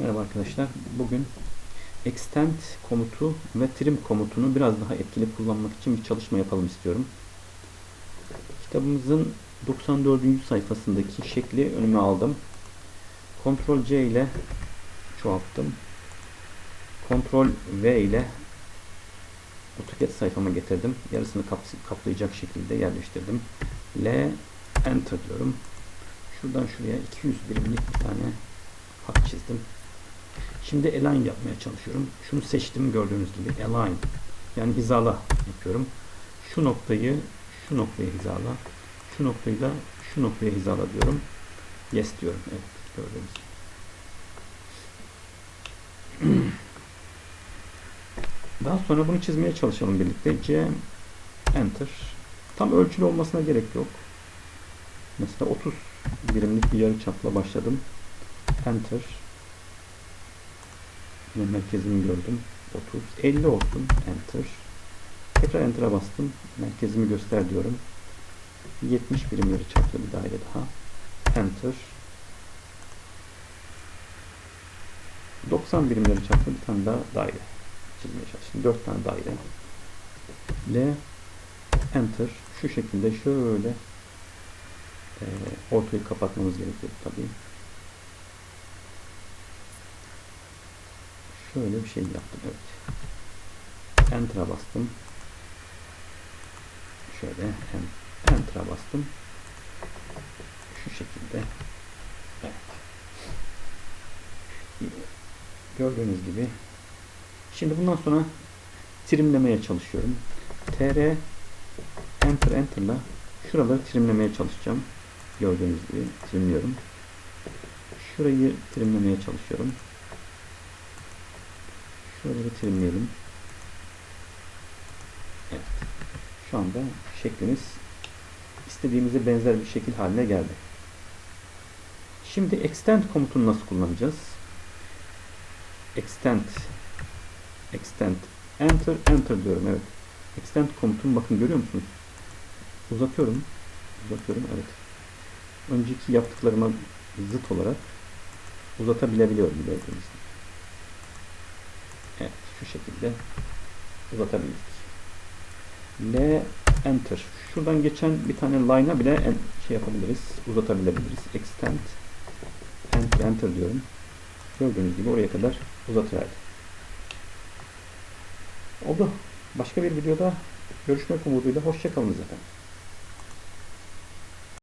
Merhaba arkadaşlar. Bugün extend komutu ve trim komutunu biraz daha etkili kullanmak için bir çalışma yapalım istiyorum. Kitabımızın 94. sayfasındaki şekli önüme aldım. Ctrl C ile çoğalttım. Ctrl V ile AutoCAD sayfama getirdim. Yarısını kaplayacak şekilde yerleştirdim. L Enter diyorum. Şuradan şuraya 200 birimlik bir tane hat çizdim. Şimdi align yapmaya çalışıyorum. Şunu seçtim gördüğünüz gibi align. Yani hizala yapıyorum. Şu noktayı şu noktaya hizala. Şu noktayı da şu noktaya hizala diyorum. Yes diyorum. Evet gördüğünüz gibi. Daha sonra bunu çizmeye çalışalım birlikte. C Enter. Tam ölçülü olmasına gerek yok. Mesela 30 birimlik bir yarı çapla başladım. Enter. Yine merkezimi gördüm. 30. 50 olsun. Enter. Tekrar Enter'a bastım. Merkezimi göster diyorum. 70 birim yarı çaplı bir daire daha. Enter. 90 birim yarı çaplı bir tane daha daire çizmeye çalıştım. 4 tane daire. L Enter. Şu şekilde şöyle e, ortayı kapatmamız gerekiyor tabii. Şöyle bir şey yaptım. Evet. Enter'a bastım. Şöyle Enter'a bastım. Şu şekilde. Evet. Gördüğünüz gibi. Şimdi bundan sonra trimlemeye çalışıyorum. TR Enter Enter'la şuraları trimlemeye çalışacağım. Gördüğünüz gibi trimliyorum. Şurayı trimlemeye çalışıyorum. Şuraları trimleyelim. Evet. Şu anda şeklimiz istediğimize benzer bir şekil haline geldi. Şimdi extend komutunu nasıl kullanacağız? Extend extend enter enter diyorum evet. Extend komutunu bakın görüyor musunuz? Uzatıyorum. Uzatıyorum evet. Önceki yaptıklarıma zıt olarak uzatabilebiliyorum gördüğünüz gibi. Şu şekilde uzatabildik. L enter. Şuradan geçen bir tane line'a bile şey yapabiliriz. Uzatabiliriz. Extend enter, enter diyorum. Gördüğünüz gibi oraya kadar uzatıverdi. Oldu. Başka bir videoda görüşmek umuduyla. Hoşçakalınız efendim.